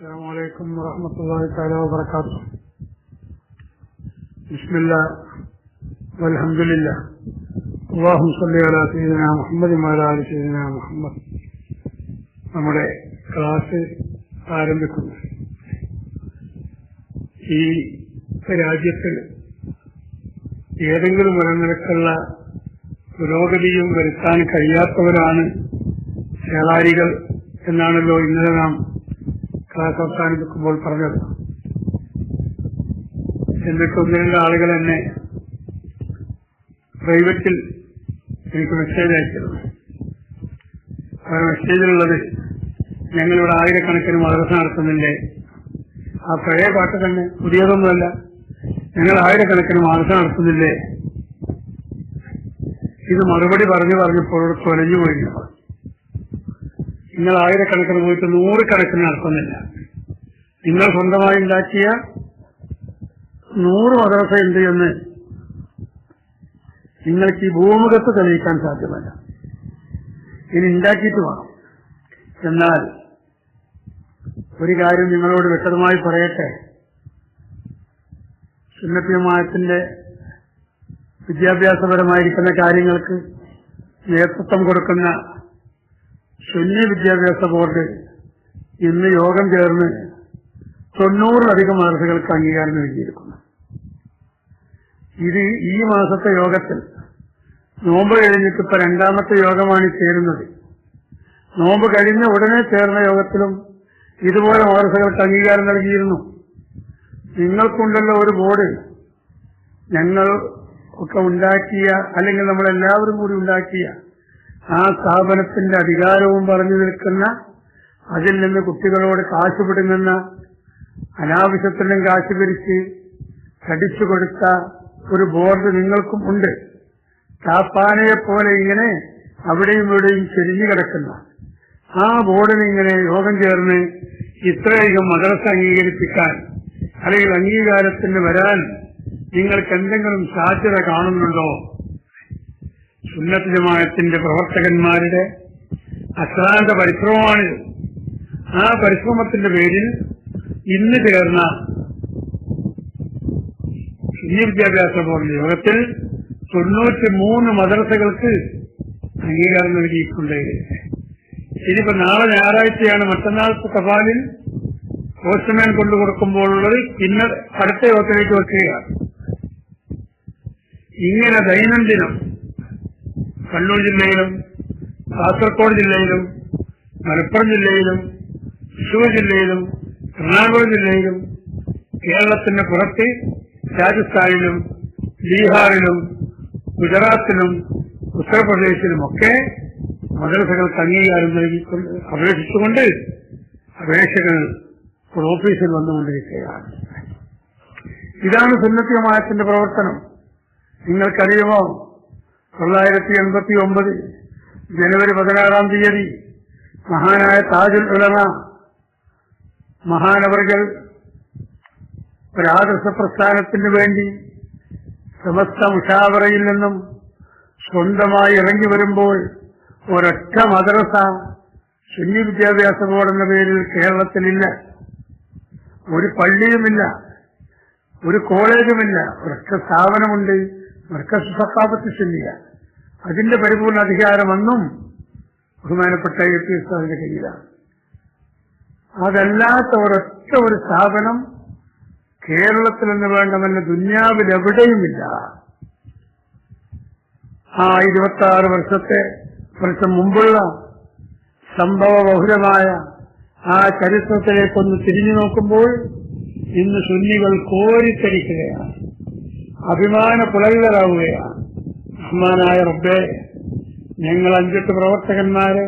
السلام عليكم ورحمة الله تعالى وبركاته بسم الله والحمد لله اللهم صل على سيدنا محمد وعلى آل سيدنا محمد നമ്മുടെ ക്ലാസ് ആരംഭിക്കുന്നു ഈ രാജ്യത്ത് ഏതെങ്കിലും ഒരു നിരക്കുള്ള പുരോഗതിയും വരുത്താൻ കഴിയാത്തവരാണ് ചേളാരികൾ എന്നാണല്ലോ ഇന്നലെ നാം ക്ലാസ് അവസാനിപ്പിക്കുമ്പോൾ പറഞ്ഞത്. എന്നിട്ട് രണ്ട് ആളുകൾ എന്നെ പ്രൈവറ്റിൽ എനിക്ക് മെസ്സേജ് അയച്ചിരുന്നു ആ മെസ്സേജിലുള്ളത് ഞങ്ങളിവിടെ ആയിരക്കണക്കിന് മദ്രസ നടത്തുന്നില്ലേ ആ പഴയ പാട്ട് തന്നെ പുതിയതൊന്നുമല്ല. ഞങ്ങൾ ആയിരക്കണക്കിന് മദ്രസ നടത്തുന്നില്ലേ? ഇത് മറുപടി പറഞ്ഞു പറഞ്ഞപ്പോൾ തൊലഞ്ഞു പോയി ഞങ്ങൾ. നിങ്ങൾ ആയിരക്കണക്കിന് പോയിട്ട് നൂറുകണക്കിന് നടക്കുന്നില്ല. നിങ്ങൾ സ്വന്തമായി ഉണ്ടാക്കിയ നൂറ് മദ്രസ ഉണ്ട് എന്ന് നിങ്ങൾക്ക് ഈ ഭൂമുഖത്ത് തെളിയിക്കാൻ സാധ്യമല്ല. ഇനി ഉണ്ടാക്കിയിട്ട് വേണം. എന്നാൽ ഒരു കാര്യം നിങ്ങളോട് വ്യക്തമായി പറയട്ടെ. സുന്നത്തിയമായത്തിന്റെ വിദ്യാഭ്യാസപരമായിരിക്കുന്ന കാര്യങ്ങൾക്ക് നേതൃത്വം കൊടുക്കുന്ന സുന്നി വിദ്യാഭ്യാസ ബോർഡ് ഇന്ന് യോഗം ചേർന്ന് തൊണ്ണൂറിലധികം മദ്രസകൾക്ക് അംഗീകാരം നൽകിയിരിക്കുന്നു. ഇത് ഈ മാസത്തെ യോഗത്തിൽ നോമ്പ് കഴിഞ്ഞിട്ട് ഇപ്പൊ രണ്ടാമത്തെ യോഗമാണ് ചേരുന്നത്. നോമ്പ് കഴിഞ്ഞ ഉടനെ ചേർന്ന യോഗത്തിലും ഇതുപോലെ മദ്രസകൾക്ക് അംഗീകാരം നൽകിയിരുന്നു. നിങ്ങൾക്കുണ്ടല്ലോ ഒരു ബോർഡ്. ഞങ്ങൾ ഒക്കെ ഉണ്ടാക്കിയ അല്ലെങ്കിൽ നമ്മളെല്ലാവരും കൂടി ഉണ്ടാക്കിയ ആ സ്ഥാപനത്തിന്റെ അധികാരവും പറഞ്ഞു നിൽക്കുന്ന അതിൽ നിന്ന് കുട്ടികളോട് കാശ് പിടുങ്ങുന്ന അനാവശ്യത്തിനും കാശ് പിരിച്ച് കടിച്ചു കൊടുത്ത ഒരു ബോർഡ് നിങ്ങൾക്കും ഉണ്ട്. ചാപ്പാനയെ പോലെ ഇങ്ങനെ അവിടെയും ഇവിടെയും ചെരിഞ്ഞു കിടക്കുന്ന. ആ ബോർഡിന് ഇങ്ങനെ യോഗം ചേർന്ന് ഇത്രയധികം മദ്രസ അംഗീകരിപ്പിക്കാൻ അല്ലെങ്കിൽ അംഗീകാരത്തിന് വരാൻ നിങ്ങൾക്ക് എന്തെങ്കിലും സാധ്യത കാണുന്നുണ്ടോ? സുന്നത്ത് ജമാഅത്തിന്റെ പ്രവർത്തകന്മാരുടെ അശ്രാന്ത പരിശ്രമമാണിത് ആ പരിശ്രമത്തിന്റെ പേരിൽ ഇന്ന് ചേർന്ന സുന്നി വിദ്യാഭ്യാസ ബോർഡ് യോഗത്തിൽ തൊണ്ണൂറ്റി മൂന്ന് മദ്രസകൾക്ക് അംഗീകാരം നൽകിയിട്ടുണ്ട്. ഇനിയിപ്പോ നാളെ ഞായറാഴ്ചയാണ് മറ്റന്നാൾ തപാലിൽ പോസ്റ്റ്മാൻ കൊണ്ടു കൊടുക്കുമ്പോഴുള്ളത് ഇന്ന് അടുത്ത യോഗത്തിലേക്ക് വെക്കുകയാണ്. ഇങ്ങനെ ദൈനംദിനം കണ്ണൂർ ജില്ലയിലും കാസർഗോഡ് ജില്ലയിലും മലപ്പുറം ജില്ലയിലും തൃശൂർ ജില്ലയിലും എറണാകുളം ജില്ലയിലും കേരളത്തിന് പുറത്ത് രാജസ്ഥാനിലും ബീഹാറിലും ഗുജറാത്തിലും ഉത്തർപ്രദേശിലുമൊക്കെ മദ്രസകൾക്ക് അംഗീകാരം നൽകിക്കൊണ്ട് അപേക്ഷിച്ചുകൊണ്ട് അപേക്ഷകൾ ഓഫീസിൽ വന്നുകൊണ്ടിരിക്കുകയാണ്. ഇതാണ് സുന്നത്തിയമായത്തിന്റെ പ്രവർത്തനം. നിങ്ങൾക്കറിയുമോ? തൊള്ളായിരത്തി എൺപത്തി ഒമ്പത് ജനുവരി പതിനാറാം തീയതി മഹാനായ താജുൽ ഉലമ മഹാനവറുകൾ ഒരാദർശ പ്രസ്ഥാനത്തിന് വേണ്ടി സമസ്ത മുഷാവറയിൽ നിന്നും സ്വന്തമായി ഇറങ്ങി വരുമ്പോൾ ഒരൊറ്റ മദ്രസ സുന്നി വിദ്യാഭ്യാസ ബോർഡ് എന്ന പേരിൽ കേരളത്തിലില്ല. ഒരു പള്ളിയുമില്ല ഒരു കോളേജുമില്ല ഒരൊറ്റ സ്ഥാപനമുണ്ട്. മർക്കസ് സക്കാപത്ത് സുന്നിയ അതിന്റെ പരിപൂർണ അധികാരമെന്നും ബഹുമാനപ്പെട്ട എ പി സാറിന്റെ കയ്യിലാണ്. അതല്ലാത്ത ഒരൊറ്റ ഒരു സ്ഥാപനം കേരളത്തിൽ എന്ന് വേണ്ടമല്ല ദുന്യാവിൽ എവിടെയുമില്ല. ആ ഇരുപത്തി ആറ് വർഷത്തെ വർഷം മുമ്പുള്ള സംഭവ ബഹുലമായ ആ ചരിത്രത്തിലേക്കൊന്ന് തിരിഞ്ഞു നോക്കുമ്പോൾ ഇന്ന് സുന്നികൾ കോരിത്തരിക്കുകയാണ് അഭിമാന പുലങ്കരാവുകയാണ് റഹ്മാനായ റബ്ബെ ഞങ്ങൾ അഞ്ചെട്ട് പ്രവർത്തകന്മാരെ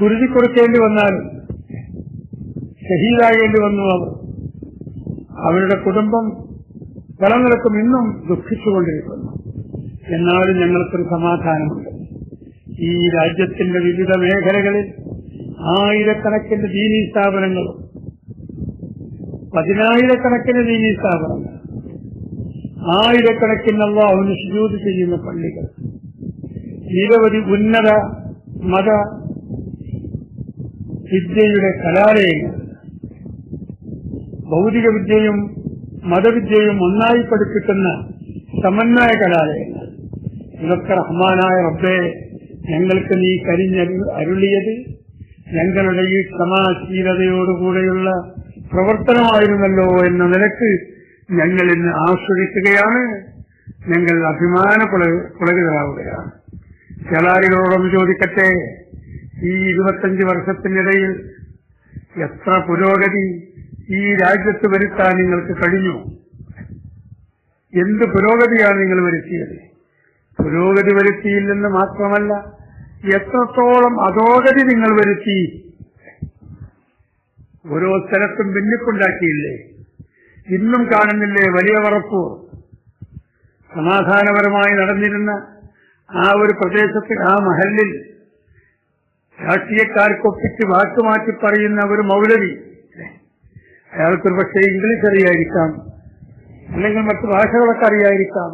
കുരുതി കൊടുക്കേണ്ടി വന്നാലും ഷഹീദാകേണ്ടി വന്നു അവർ. അവരുടെ കുടുംബം പല നിലക്കും ഇന്നും ദുഃഖിച്ചുകൊണ്ടിരിക്കുന്നു. എന്നാലും ഞങ്ങൾക്കൊരു സമാധാനമുണ്ട്. ഈ രാജ്യത്തിന്റെ വിവിധ മേഖലകളിൽ ആയിരക്കണക്കിന് ദീനീ സ്ഥാപനങ്ങളും പതിനായിരക്കണക്കിന് ദീനീ സ്ഥാപനങ്ങൾ ആയിരക്കണക്കിന് അള്ളാഹുവിന് സുജൂത് ചെയ്യുന്ന പള്ളികൾ. നിരവധി ഉന്നത മത വിദ്യയുടെ കലാലയങ്ങൾ. ഭൗതിക വിദ്യയും മതവിദ്യയും ഒന്നായി പഠിപ്പിക്കുന്ന സമന്വയ കലാലയങ്ങൾ. ഇതൊക്കെ റഹ്മാനായ റബ്ബെ ഞങ്ങൾക്ക് നീ കരിഞ്ഞ അരുളിയത് ഞങ്ങളുടെ ഈ ക്ഷമാശീലതയോടുകൂടെയുള്ള പ്രവർത്തനമായിരുന്നല്ലോ എന്ന നിലയ്ക്ക് ഞങ്ങൾ ഇന്ന് ആസ്വദിക്കുകയാണ്. ഞങ്ങൾ അഭിമാന പുള- പുളകിതരാവുകയാണ് ചേലാരികളോടൊന്ന് ചോദിക്കട്ടെ? ഈ ഇരുപത്തഞ്ച് വർഷത്തിനിടയിൽ എത്ര പുരോഗതി ഈ രാജ്യത്ത് വരുത്താൻ നിങ്ങൾക്ക് കഴിഞ്ഞു? എന്ത് പുരോഗതിയാണ് നിങ്ങൾ വരുത്തിയത്? പുരോഗതി വരുത്തിയില്ലെന്ന് മാത്രമല്ല എത്രത്തോളം അധോഗതി നിങ്ങൾ വരുത്തി? ഓരോ സ്ഥലത്തും ഭിന്നിപ്പുണ്ടാക്കിയില്ലേ? ഇന്നും കാണുന്നില്ലേ വലിയ വറപ്പ്? സമാധാനപരമായി നടന്നിരുന്ന ആ ഒരു പ്രദേശത്ത് ആ മഹലിൽ രാഷ്ട്രീയക്കാർക്കൊപ്പിച്ച് വാക്കുമാറ്റി പറയുന്ന ഒരു മൗലവി അയാൾക്കൊരു പക്ഷേ ഇംഗ്ലീഷ് അറിയായിരിക്കാം അല്ലെങ്കിൽ മറ്റു ഭാഷകളൊക്കെ അറിയായിരിക്കാം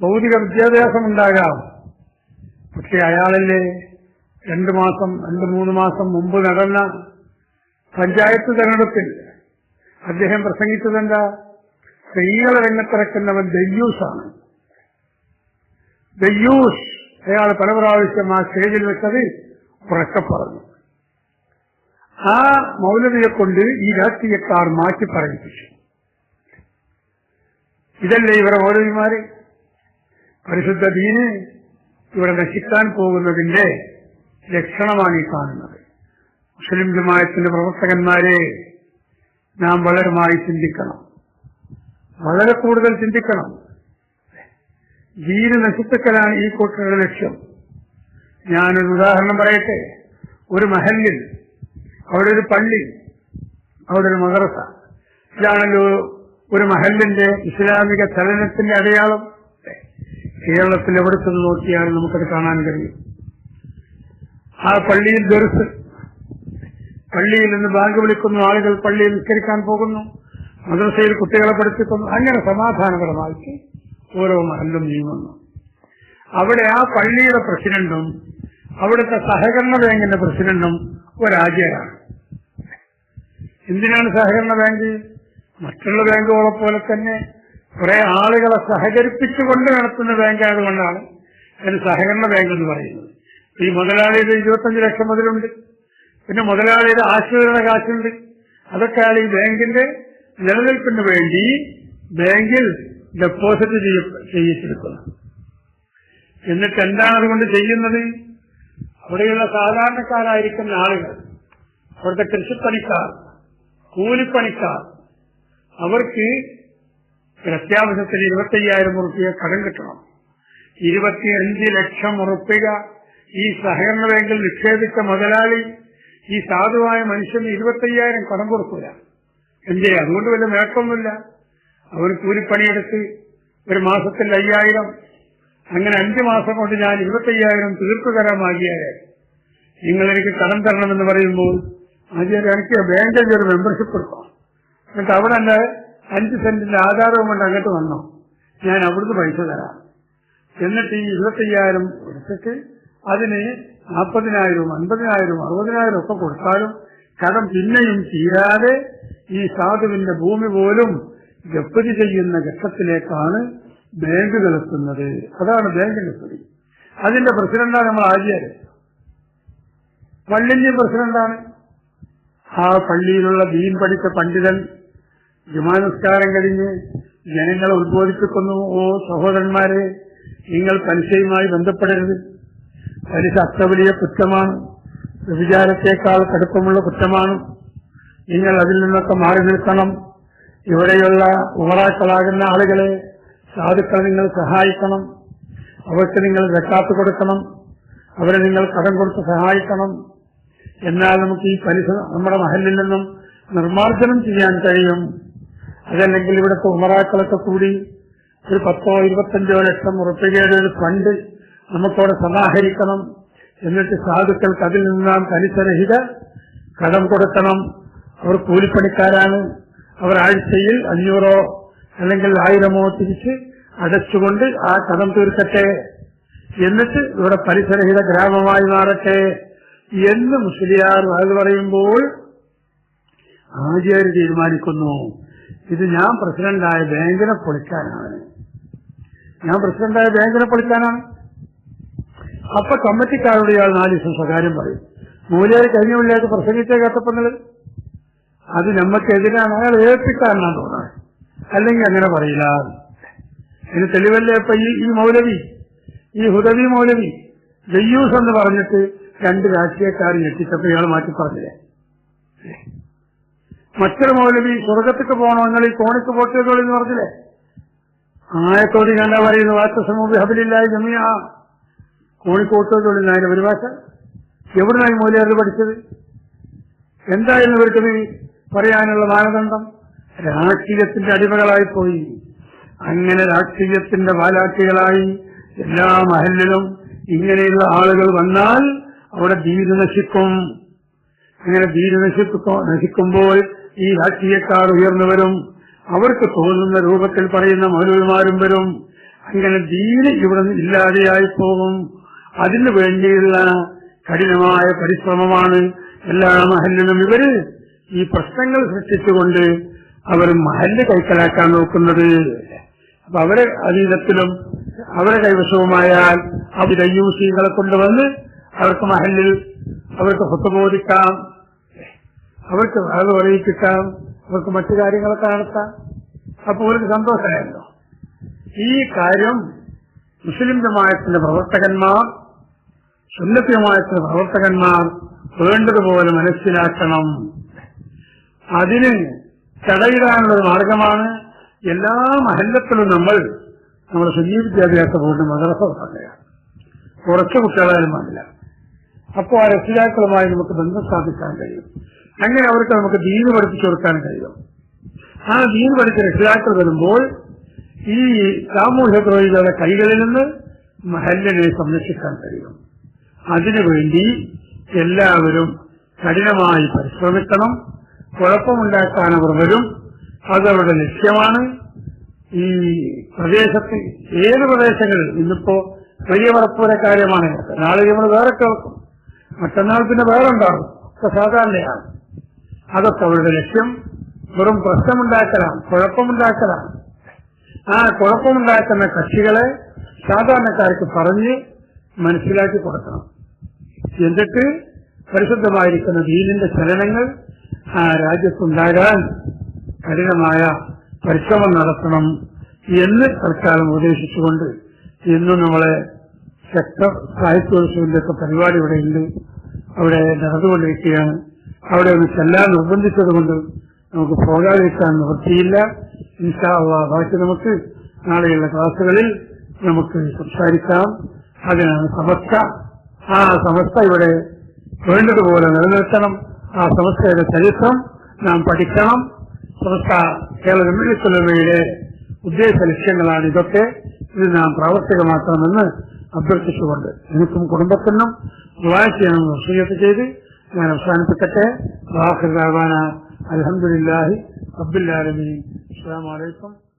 ഭൗതിക വിദ്യാഭ്യാസം ഉണ്ടാകാം. പക്ഷെ അയാളല്ലേ രണ്ടു മാസം രണ്ട് മൂന്ന് മാസം മുമ്പ് നടന്ന പഞ്ചായത്ത് തെരഞ്ഞെടുപ്പിൽ അദ്ദേഹം പ്രസംഗിച്ചതെന്താ? സ്ത്രീകളെ രംഗത്തിറക്കുന്നവൻ ദയ്യൂസാണ് ദയ്യൂസ് അയാൾ പല പ്രാവശ്യം ആ സ്റ്റേജിൽ വെച്ചത് ഉറക്കെ പറഞ്ഞു. ആ മൗലവിയെ കൊണ്ട് ഈ രാഷ്ട്രീയക്കാർ മാറ്റി പറയിപ്പിച്ചു. ഇതല്ലേ ഇവരെ മൗലവിമാര്? പരിശുദ്ധ ദീന് ഇവിടെ നശിക്കാൻ പോകുന്നതിന്റെ ലക്ഷണമാണ് ഈ കാണുന്നത്. മുസ്ലിം ജമായത്തിന്റെ പ്രവർത്തകന്മാരെ നാം വളരുമായി ചിന്തിക്കണം. വളരെ കൂടുതൽ ചിന്തിക്കണം. ദീന് നശിപ്പിക്കലാണ് ഈ കൂട്ടരുടെ ലക്ഷ്യം. ഞാനൊരു ഉദാഹരണം പറയട്ടെ. ഒരു മഹല്ലിൽ അവിടെ ഒരു പള്ളി അവിടെ ഒരു മദ്രസ. ഇതാണല്ലോ ഒരു മഹലിന്റെ ഇസ്ലാമിക ചലനത്തിന്റെ അടയാളം. കേരളത്തിൽ എവിടെ ചെന്ന് നോക്കിയാലും നമുക്കത് കാണാൻ കഴിയും. ആ പള്ളിയിൽ ദർസ് പള്ളിയിൽ നിന്ന് ബാങ്ക് വിളിക്കുന്നു ആളുകൾ പള്ളിയിൽ നിസ്കരിക്കാൻ പോകുന്നു. മദ്രസയിൽ കുട്ടികളെ പഠിപ്പിക്കുന്നു. അങ്ങനെ സമാധാനപരമായിട്ട് ഓരോ മഹലും നീങ്ങുന്നു. അവിടെ ആ പള്ളിയുടെ പ്രസിഡന്റും അവിടുത്തെ സഹകരണ ബാങ്കിന്റെ പ്രസിഡന്റും ഒരാചാരാണ് എന്തിനാണ് സഹകരണ ബാങ്ക്? മറ്റുള്ള ബാങ്കുകളെ പോലെ തന്നെ കുറെ ആളുകളെ സഹകരിപ്പിച്ചുകൊണ്ട് നടത്തുന്ന ബാങ്കായതുകൊണ്ടാണ് അതിന് സഹകരണ ബാങ്ക് എന്ന് പറയുന്നത്. ഈ മുതലാളിയുടെ ഇരുപത്തഞ്ച് ലക്ഷം മുതലുണ്ട് പിന്നെ മുതലാളിയുടെ ആശ്രിതരുടെ കാശുണ്ട്. അതൊക്കെയാണ് ഈ ബാങ്കിന്റെ നിലനിൽപ്പിന് വേണ്ടി ബാങ്കിൽ ഡെപ്പോസിറ്റ് ചെയ്യ- ചെയ്യിച്ചെടുക്കുന്നത് എന്നിട്ട് എന്താണ് അതുകൊണ്ട് ചെയ്യുന്നത്? അവിടെയുള്ള സാധാരണക്കാരായിരിക്കുന്ന ആളുകൾ അവിടുത്തെ കൃഷിപ്പണിക്കാർ കൂലിപ്പണിക്കാർ അവർക്ക് അത്യാവശ്യത്തിന് ഇരുപത്തയ്യായിരം ഉറുപ്പിക കടം കിട്ടണം. ഇരുപത്തിയഞ്ച് ലക്ഷം ഉറുപ്പിക ഈ സഹകരണ ബാങ്കിൽ നിക്ഷേപിച്ച മുതലാളി ഈ സാധുവായ മനുഷ്യന് ഇരുപത്തയ്യായിരം കടം കൊടുക്കൂല. എന്തേ? അതുകൊണ്ട് വല്ല നേട്ടമൊന്നുമില്ല അവർ കൂലിപ്പണിയെടുത്ത് ഒരു മാസത്തിൽ അയ്യായിരം അങ്ങനെ അഞ്ചു മാസം കൊണ്ട് ഞാൻ ഇരുപത്തയ്യായിരം തീർത്തു തരാമാകിയാൽ നിങ്ങൾ എനിക്ക് കടം തരണമെന്ന് പറയുമ്പോൾ ആദ്യം എനിക്ക് ബാങ്കിന്റെ ഒരു മെമ്പർഷിപ്പ് എടുക്കണം എന്നിട്ട് അവിടെ എന്റെ അഞ്ച് സെന്റിന്റെ ആധാരവും കൊണ്ട് അങ്ങോട്ട് വന്നോ. ഞാൻ അവിടുന്ന് പൈസ തരാം. എന്നിട്ട് ഈ ഇരുപത്തയ്യായിരം എടുത്തിട്ട് അതിന് നാൽപ്പതിനായിരവും അൻപതിനായിരവും അറുപതിനായിരം ഒക്കെ കൊടുത്താലും കടം പിന്നെയും തീരാതെ ഈ സാധുവിന്റെ ഭൂമി പോലും ജപ്തി ചെയ്യുന്ന ഘട്ടത്തിലേക്കാണ് ബാങ്കുകൾ എത്തുന്നത്. അതാണ് ബാങ്കിന്റെ സ്ഥിതി. അതിന്റെ പ്രസിഡന്റാണ് നമ്മൾ ആചാര്യ പള്ളിന്റെ പ്രസിഡന്റാണ്. ആ പള്ളിയിലുള്ള ദീൻ പഠിച്ച പണ്ഡിതൻ ജുമാനസ്കാരം കഴിഞ്ഞ് ജനങ്ങളെ ഉദ്ബോധിപ്പിക്കുന്നു. ഓ സഹോദരന്മാരെ നിങ്ങൾ പലിശയുമായി ബന്ധപ്പെടരുത്. പലിശ ശക്തവലിയ വലിയ കുറ്റമാണ്. വിചാരത്തെക്കാൾ കടുപ്പമുള്ള കുറ്റമാണ്. നിങ്ങൾ അതിൽ നിന്നൊക്കെ മാറി നിൽക്കണം. ഇവിടെയുള്ള ഉമറാക്കളാകുന്ന ആളുകളെ സാധുക്കളെ നിങ്ങൾ സഹായിക്കണം. അവർക്ക് നിങ്ങൾ വെക്കാത്ത് കൊടുക്കണം. അവരെ നിങ്ങൾ കടം കൊടുത്ത് സഹായിക്കണം. എന്നാൽ നമുക്ക് ഈ പലിശ നമ്മുടെ മഹലിൽ നിന്നും നിർമ്മാർജനം ചെയ്യാൻ കഴിയും. അതല്ലെങ്കിൽ ഇവിടുത്തെ ഉമറാക്കളൊക്കെ കൂടി ഒരു പത്തോ ഇരുപത്തഞ്ചോ ലക്ഷം ഉറപ്പികയുടെ ഒരു ഫണ്ട് നമുക്കവിടെ സമാഹരിക്കണം. എന്നിട്ട് സാധുക്കൾക്ക് അതിൽ നിന്ന് നാം കനിസരഹിത കടം കൊടുക്കണം. അവർ കൂലിപ്പണിക്കാരാണ്. അവർ ആഴ്ചയിൽ അഞ്ഞൂറോ അല്ലെങ്കിൽ ആയിരമോ തിരിച്ച് അടച്ചുകൊണ്ട് ആ കടം തീർക്കട്ടെ. എന്നിട്ട് ഇവിടെ പരിസരഹിത ഗ്രാമമായി മാറട്ടെ എന്ന് മുസ്ലിയാർ അത് പറയുമ്പോൾ ആചാര്യ തീരുമാനിക്കുന്നു. ഇത് ഞാൻ പ്രസിഡന്റായ ബാങ്കിനെ പൊളിക്കാനാണ്. ഞാൻ പ്രസിഡന്റായ ബാങ്കിനെ പൊളിക്കാനാണ്. അപ്പൊ കമ്മിറ്റിക്കാരോട് ഇയാൾ നാല് ദിവസം സ്വകാര്യം പറയും. മൂലയാർ കഴിഞ്ഞ പിള്ളേർക്ക് പ്രസംഗിച്ച കേട്ടപ്പോൾ അത് നമ്മക്കെതിരാണ് അയാൾ ഏൽപ്പിക്കാരനാണ് തോന്നുന്നത് അല്ലെങ്കിൽ അങ്ങനെ പറയില്ല. ഇനി തെളിവല്ലേ ഇപ്പൊ ഈ ഈ മൗലവി ഈ ഹുദവി മൗലവി ജയ്യൂസ് എന്ന് പറഞ്ഞിട്ട് രണ്ട് രാഷ്ട്രീയക്കാർ ഞെട്ടിച്ചപ്പോ ഇയാൾ മാറ്റി പറഞ്ഞില്ലേ? മറ്റൊരു മൗലവി സ്വർഗത്തേക്ക് പോകണോ നിങ്ങൾ ഈ കോണിക്ക് പോട്ടിയതോളെന്ന് എന്ന് പറഞ്ഞില്ലേ? ആയത്തോടി ഞാൻ പറയുന്നു വാർത്ത സമൂഹ ഹബിലില്ലായി കോഴിക്കോട്ടോടുള്ള ഒരു പരിഭാഷ എവിടുന്നായി മൂലയാർ പഠിച്ചത്? എന്തായിരുന്നു ഇവർക്ക് പറയാനുള്ള മാനദണ്ഡം? രാഷ്ട്രീയത്തിന്റെ അടിമകളായി പോയി. അങ്ങനെ രാഷ്ട്രീയത്തിന്റെ വാലാട്ടികളായി എല്ലാ മഹലിലും ഇങ്ങനെയുള്ള ആളുകൾ വന്നാൽ അവിടെ ദീന് നശിക്കും. അങ്ങനെ ദീന് നശിപ്പിക്കും നശിക്കുമ്പോൾ ഈ രാഷ്ട്രീയക്കാർ ഉയർന്നു വരും. അവർക്ക് തോന്നുന്ന രൂപത്തിൽ പറയുന്ന മൗലവിമാരും വരും. അങ്ങനെ ദീന് ഇവിടെ ഇല്ലാതെയായി പോകും. അതിനു വേണ്ടിയുള്ള കഠിനമായ പരിശ്രമമാണ് എല്ലാ മഹലിനും ഇവർ ഈ പ്രശ്നങ്ങൾ സൃഷ്ടിച്ചുകൊണ്ട് അവർ മഹൽ കൈക്കലാക്കാൻ നോക്കുന്നത്. അപ്പൊ അവരെ അതീതത്തിലും അവരെ കൈവശവുമായാൽ അവർ ഐയൂസികളെ കൊണ്ടുവന്ന് അവർക്ക് മഹലിൽ അവർക്ക് ഹൊത്തുബോധിക്കാം. അവർക്ക് അത് പറയിപ്പിക്കാം അവർക്ക് മറ്റു കാര്യങ്ങളൊക്കെ നടത്താം. അപ്പോൾ അവർക്ക് സന്തോഷമായല്ലോ. ഈ കാര്യം മുസ്ലിം ജമായത്തിന്റെ പ്രവർത്തകന്മാർ സുന്നത്ത് ജമായത്തിന്റെ പ്രവർത്തകന്മാർ വേണ്ടതുപോലെ മനസ്സിലാക്കണം. അതിന് തടയിടാനുള്ള മാർഗമാണ് എല്ലാ മഹല്ലത്തിലും നമ്മൾ നമ്മുടെ സുജീവ വിദ്യാഭ്യാസ ബോർഡിന് മദ്രസ കുറച്ച് കുട്ടികളായാലും പാടില്ല അപ്പോൾ ആ രക്ഷിതാക്കളുമായി നമുക്ക് ബന്ധം സ്ഥാപിക്കാൻ കഴിയും. അങ്ങനെ അവർക്ക് നമുക്ക് ദീന് പഠിപ്പിച്ചു കൊടുക്കാൻ കഴിയും. ആ ദീന് പഠിച്ച രക്ഷിതാക്കൾ വരുമ്പോൾ ഈ സാമൂഹ്യ ദ്രോഹികളുടെ കൈകളിൽ നിന്ന് മഹല്ലിനെ സംരക്ഷിക്കാൻ കഴിയും. അതിനുവേണ്ടി എല്ലാവരും കഠിനമായി പരിശ്രമിക്കണം. കുഴപ്പമുണ്ടാക്കാൻ അവർ വരും. അതവരുടെ ലക്ഷ്യമാണ്. ഈ പ്രദേശത്ത് ഏത് പ്രദേശങ്ങളിൽ? ഇന്നിപ്പോ വലിയ പറപ്പൂര കാര്യമാണ് നാളെ നമ്മൾ വേറെ കേൾക്കും. മറ്റന്നാൾ പിന്നെ വേറെ ഉണ്ടാകും. ഒക്കെ സാധാരണയാണ്. അതൊക്കെ അവരുടെ ലക്ഷ്യം. വെറും പ്രശ്നമുണ്ടാക്കലാണ്. കുഴപ്പമുണ്ടാക്കലാണ്. ആ കുഴപ്പമുണ്ടാക്കുന്ന കക്ഷികളെ സാധാരണക്കാർക്ക് പറഞ്ഞ് മനസ്സിലാക്കി കൊടുക്കണം. എന്നിട്ട് പരിശുദ്ധമായിരിക്കുന്ന ദീനിന്റെ ചലനങ്ങൾ ആ രാജ്യത്തുണ്ടാകാൻ കഠിനമായ പരിശ്രമം നടത്തണം എന്ന് തൽക്കാലം ഉപദേശിച്ചുകൊണ്ട് ഇന്ന് നമ്മളെ സെക്ടർ ഒക്കെ പരിപാടി ഇവിടെ ഉണ്ട്. അവിടെ നടന്നുകൊണ്ടിരിക്കുകയാണ്. അവിടെ ഒന്ന് ചെല്ലാൻ നിർബന്ധിച്ചതുകൊണ്ട് നമുക്ക് പോകാതിരിക്കാൻ നിവൃത്തിയില്ല. ഇൻഷാ ബാക്കി നമുക്ക് നാളെയുള്ള ക്ലാസ്സുകളിൽ നമുക്ക് സംസാരിക്കാം. അതിനാണ് സമസ്ത. ആ സമസ്ത ഇവിടെ വേണ്ടതുപോലെ നിലനിർത്തണം. ആ സമസ്തയുടെ ചരിത്രം നാം പഠിക്കണം. സമസ്ത കേരള ജമ്മിച്ചുള്ളവയുടെ ഉദ്ദേശ ലക്ഷ്യങ്ങളാണ് ഇതൊക്കെ. ഇത് നാം പ്രാവർത്തികമാക്കണമെന്ന് അഭ്യർത്ഥിച്ചുകൊണ്ട് എനിക്കും കുടുംബത്തിനും ചെയ്യണമെന്ന് വസീയത്ത് ചെയ്ത് ഞാൻ അവസാനിപ്പിക്കട്ടെ. വാഹുദാന അലഹമുല്ലാഹി അബ്ദുല്ലാലമീൻ അസ്സാം വലൈക്കും